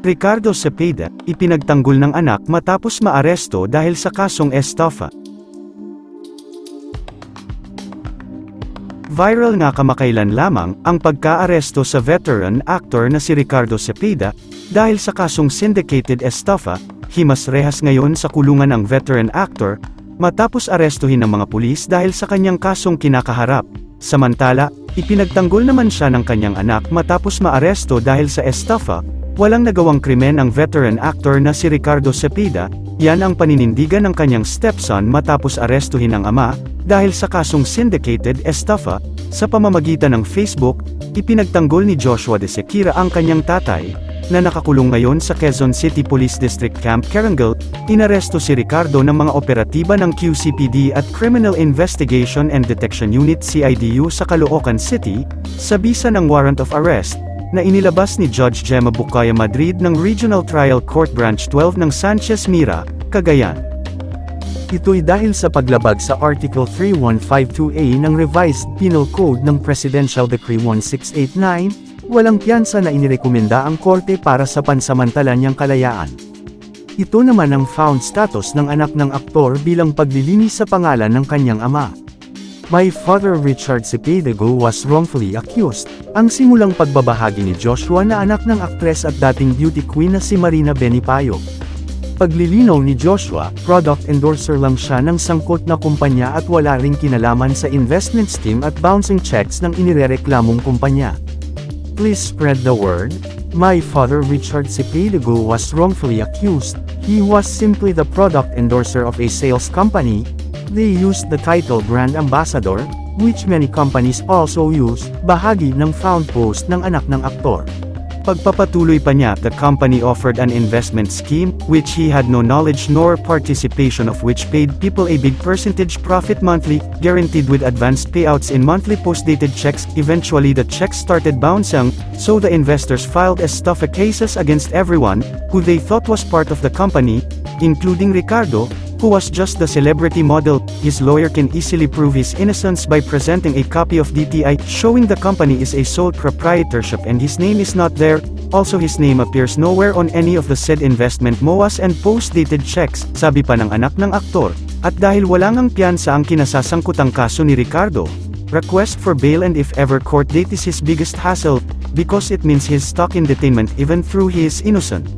Ricardo Cepeda, ipinagtanggol ng anak matapos maaresto dahil sa kasong estafa. Viral nga kamakailan lamang ang pagkaaresto sa veteran actor na si Ricardo Cepeda dahil sa kasong syndicated estafa, himas rehas ngayon sa kulungan ang veteran actor matapos arestuhin ng mga pulis dahil sa kanyang kasong kinakaharap. Samantala, ipinagtanggol naman siya ng kanyang anak matapos maaresto dahil sa estafa, walang nagawang krimen ang veteran actor na si Ricardo Cepeda, yan ang paninindigan ng kanyang stepson matapos arestuhin ang ama, dahil sa kasong syndicated estafa, sa pamamagitan ng Facebook, ipinagtanggol ni Joshua de Sequira ang kanyang tatay, na nakakulong ngayon sa Quezon City Police District Camp Carangal, inaresto si Ricardo ng mga operatiba ng QCPD at Criminal Investigation and Detection Unit CIDU sa Caloocan City, sa bisa ng warrant of arrest, na inilabas ni Judge Gemma Bucaya Madrid ng Regional Trial Court Branch 12 ng Sanchez Mira, Cagayan. Ito'y dahil sa paglabag sa Article 3152A ng Revised Penal Code ng Presidential Decree 1689, walang piyansa na inirekomenda ang korte para sa pansamantala niyang kalayaan. Ito naman ang found status ng anak ng aktor bilang paglilinis sa pangalan ng kanyang ama. My father Richard Cepeda-Go was wrongfully accused. Ang simulang pagbabahagi ni Joshua na anak ng aktres at dating beauty queen na si Marina Benipayo. Paglilinaw ni Joshua, product endorser lang siya ng sangkot na kumpanya at wala ring kinalaman sa investment scheme at bouncing checks ng inirereklamong kumpanya. Please spread the word. My father Richard Cepeda-Go was wrongfully accused. He was simply the product endorser of a sales company. They used the title brand ambassador, which many companies also use, bahagi ng found post ng anak ng aktor. Pagpapatuloy pa niya, the company offered an investment scheme, which he had no knowledge nor participation of which paid people a big percentage profit monthly, guaranteed with advanced payouts in monthly post-dated checks. Eventually the checks started bouncing, so the investors filed estafa cases against everyone, who they thought was part of the company, including Ricardo, who was just the celebrity model, his lawyer can easily prove his innocence by presenting a copy of DTI showing the company is a sole proprietorship and his name is not there, also his name appears nowhere on any of the said investment MOAs and post-dated checks, sabi pa ng anak ng aktor, at dahil wala ngang piyansa ang kinasasangkutang kaso ni Ricardo, request for bail and if ever court date is his biggest hassle, because it means he's stuck in detainment even through he is innocent.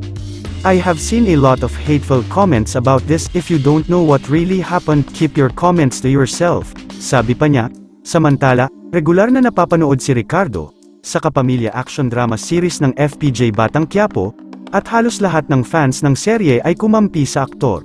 I have seen a lot of hateful comments about this, if you don't know what really happened, keep your comments to yourself, sabi pa niya. Samantala, regular na napapanood si Ricardo, sa kapamilya action drama series ng FPJ Batang Quiapo, at halos lahat ng fans ng serye ay kumampi sa aktor.